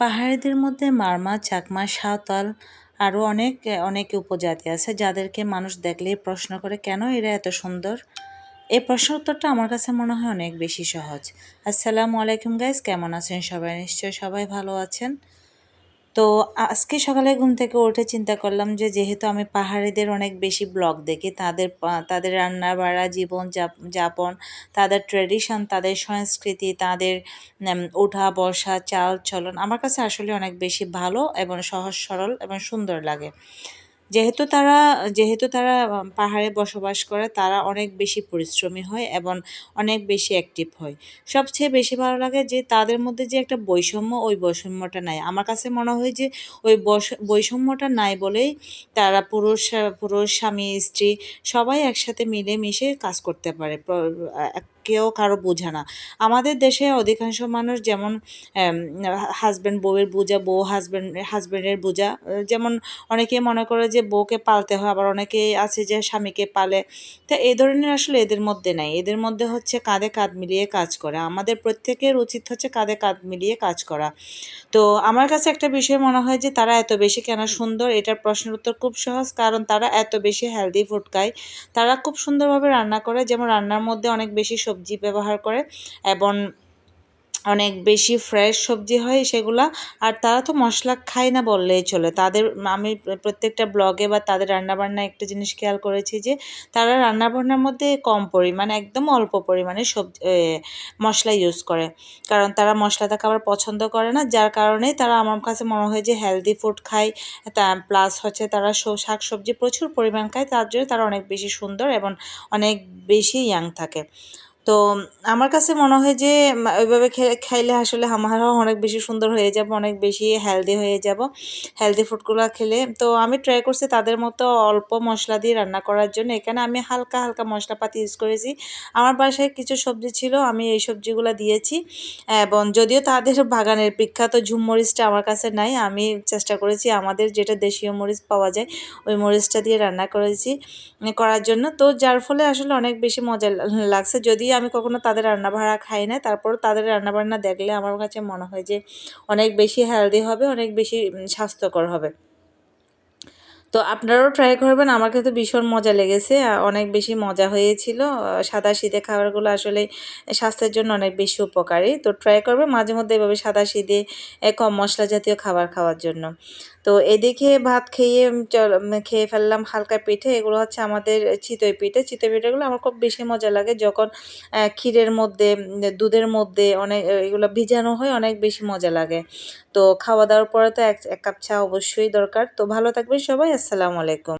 পাহাড়িদের মধ্যে মারমা, চাকমা, সাঁওতাল আরও অনেক অনেক উপজাতি আছে যাদেরকে মানুষ দেখলেই প্রশ্ন করে, কেন এরা এত সুন্দর? এই প্রশ্ন উত্তরটা আমার কাছে মনে হয় অনেক বেশি সহজ। আসসালামু আলাইকুম গাইজ কেমন আছেন সবাই? নিশ্চয়ই সবাই ভালো আছেন। তো আজকে সকালে ঘুম থেকে উঠে চিন্তা করলাম যে, যেহেতু আমি পাহাড়িদের অনেক বেশি ব্লগ দেখি, তাদের তাদের রান্না বাড়া জীবন যাপন, তাদের ট্রেডিশন তাদের সংস্কৃতি, তাদের ওঠা বসা চাল চলন আমার কাছে আসলে অনেক বেশি ভালো এবং সহজ সরল এবং সুন্দর লাগে। যেহেতু তারা যেহেতু তারা পাহাড়ে বসবাস করে, তারা অনেক বেশি পরিশ্রমী হয় এবং অনেক বেশি অ্যাক্টিভ হয়। সবচেয়ে বেশি ভালো লাগে যে তাদের মধ্যে যে একটা বৈষম্য, ওই বৈষম্যটা নাই। আমার কাছে মনে হয় যে ওই বৈষম্যটা নাই বলেই তারা পুরুষ পুরুষ, স্বামী, স্ত্রী সবাই একসাথে মিলে মিশে কাজ করতে পারে। কেউ কারও বোঝা না। আমাদের দেশে অধিকাংশ মানুষ যেমন হাজব্যান্ড বউয়ের বোঝা, বউ হাজব্যান্ড হাজব্যান্ডের বোঝা যেমন অনেকে মনে করে যে বউকে পালতে হয়, আবার অনেকে আছে যে স্বামীকে পালে। তো এই ধরনের আসলে এদের মধ্যে নাই। এদের মধ্যে হচ্ছে কাঁধে কাঁধ মিলিয়ে কাজ করা। আমাদের প্রত্যেকের উচিত হচ্ছে কাঁধে কাঁধ মিলিয়ে কাজ করা। তো আমার কাছে একটা বিষয় মনে হয় যে তারা এত বেশি কেন সুন্দর? এটার প্রশ্নের উত্তর খুব সহজ, কারণ তারা এত বেশি হেলদি ফুড খায়। তারা খুব সুন্দরভাবে রান্না করে। যেমন রান্নার মধ্যে অনেক বেশি সবজি ব্যবহার করে এবং অনেক বেশি ফ্রেশ সবজি হয় সেগুলা। আর তারা তো মশলা খায় না বললেই চলে। তাদের, আমি প্রত্যেকটা ব্লগে বা তাদের রান্নাবান্না একটা জিনিস খেয়াল করেছি যে, তারা রান্নাবান্নার মধ্যে কম পরিমাণে, একদম অল্প পরিমাণে সবজি মশলা ইউজ করে। কারণ তারা মশলাটা খাবার পছন্দ করে না, যার কারণে তারা আমার কাছে মনে হয় যে হেলদি ফুড খায়। তা প্লাস হচ্ছে তারা শাক সবজি প্রচুর পরিমাণ খায়, তার জন্য তারা অনেক বেশি সুন্দর এবং অনেক বেশি ইয়াং থাকে। তো আমার কাছে মনে হয় যে ওইভাবে খাইলে আসলে আমারও অনেক বেশি সুন্দর হয়ে যাব, অনেক বেশি হেলদি হয়ে যাব হেলদি ফুডগুলো খেলে। তো আমি ট্রাই করছি তাদের মতো অল্প মশলা দিয়ে রান্না করার জন্য। এখানে আমি হালকা হালকা মশলাপাতি ইউজ করেছি। আমার বাসায় কিছু সবজি ছিল, আমি এই সবজিগুলো দিয়েছি। এবং যদিও তাদের বাগানের বিখ্যাত ঝুম মরিচটা আমার কাছে নাই, আমি চেষ্টা করেছি আমাদের যেটা দেশীয় মরিচ পাওয়া যায়, ওই মরিচটা দিয়ে রান্না করেছি, করার জন্য। তো যার ফলে আসলে অনেক বেশি মজা লাগছে। যদি আমি কখনো তাদের রান্না ভাড়া খাই না। তারপর তাদের রান্না বান্না দেখলে আমার কাছে মনে হয় যে অনেক বেশি হেলদি হবে, অনেক বেশি স্বাস্থ্যকর হবে। তো আপনারাও ট্রাই করবেন। আমার কাছে ভীষণ মজা লেগেছে। অনেক বেশি মজা হয়েছিল। সাদা শীতে খাবারগুলো আসলে স্বাস্থ্যের জন্য অনেক বেশি উপকারী। তো ট্রাই করবেন মাঝে মধ্যে এভাবে সাদা শীতে কম মশলা জাতীয় খাবার খাওয়ার জন্য। তো এদিকে ভাত খেয়ে খেয়ে ফেললাম হালকা পিঠে। এগুলো হচ্ছে আমাদের চিতই পিঠে। চিতই পিঠেগুলো আমার খুব বেশি মজা লাগে। যখন ক্ষীরের মধ্যে দুধের মধ্যে অনেক এগুলো ভিজানো হয়, অনেক বেশি মজা লাগে। তো খাওয়া দাওয়ার পরে তো এক কাপ চা অবশ্যই দরকার। তো ভালো থাকবে সবাই। আসসালামু আলাইকুম